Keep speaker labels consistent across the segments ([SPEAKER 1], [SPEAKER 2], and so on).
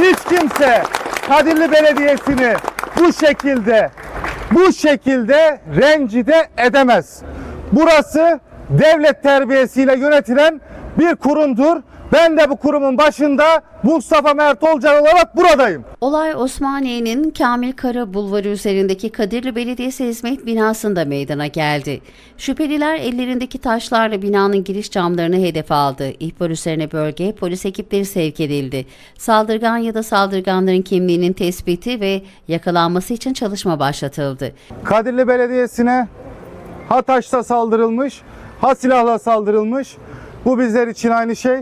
[SPEAKER 1] Hiç kimse Kadirli Belediyesi'ni bu şekilde bu şekilde rencide edemez. Burası devlet terbiyesiyle yönetilen bir kurumdur. Ben de bu kurumun başında Mustafa Mert Olcan olarak buradayım.
[SPEAKER 2] Olay Osmaniye'nin Kamil Kara Bulvarı üzerindeki Kadirli Belediyesi Hizmet binasında meydana geldi. Şüpheliler ellerindeki taşlarla binanın giriş camlarını hedef aldı. İhbar üzerine bölgeye polis ekipleri sevk edildi. Saldırgan ya da saldırganların kimliğinin tespiti ve yakalanması için çalışma başlatıldı.
[SPEAKER 1] Kadirli Belediyesi'ne ha taşla saldırılmış, ha silahla saldırılmış. Bu bizler için aynı şey.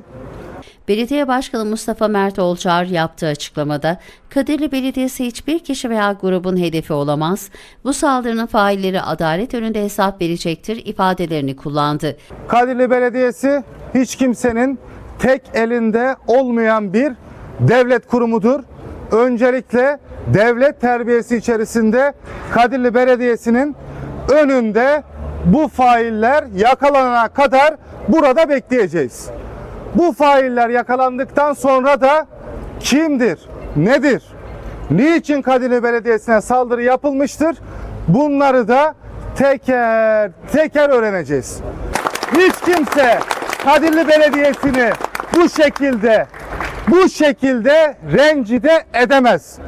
[SPEAKER 2] Belediye Başkanı Mustafa Mert Olçar yaptığı açıklamada Kadirli Belediyesi hiçbir kişi veya grubun hedefi olamaz, bu saldırının failleri adalet önünde hesap verecektir ifadelerini kullandı.
[SPEAKER 1] Kadirli Belediyesi hiç kimsenin tek elinde olmayan bir devlet kurumudur. Öncelikle devlet terbiyesi içerisinde Kadirli Belediyesi'nin önünde bu failler yakalanana kadar burada bekleyeceğiz. Bu failler yakalandıktan sonra da kimdir, nedir, niçin Kadirli Belediyesi'ne saldırı yapılmıştır? Bunları da teker teker öğreneceğiz. Hiç kimse Kadirli Belediyesi'ni bu şekilde bu şekilde rencide edemez.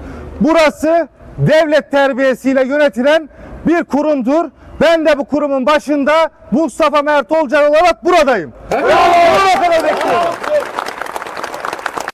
[SPEAKER 1] Burası devlet terbiyesiyle yönetilen bir kurumdur. Ben de bu kurumun başında Mustafa Mert Olcan olarak buradayım. Bekliyorum.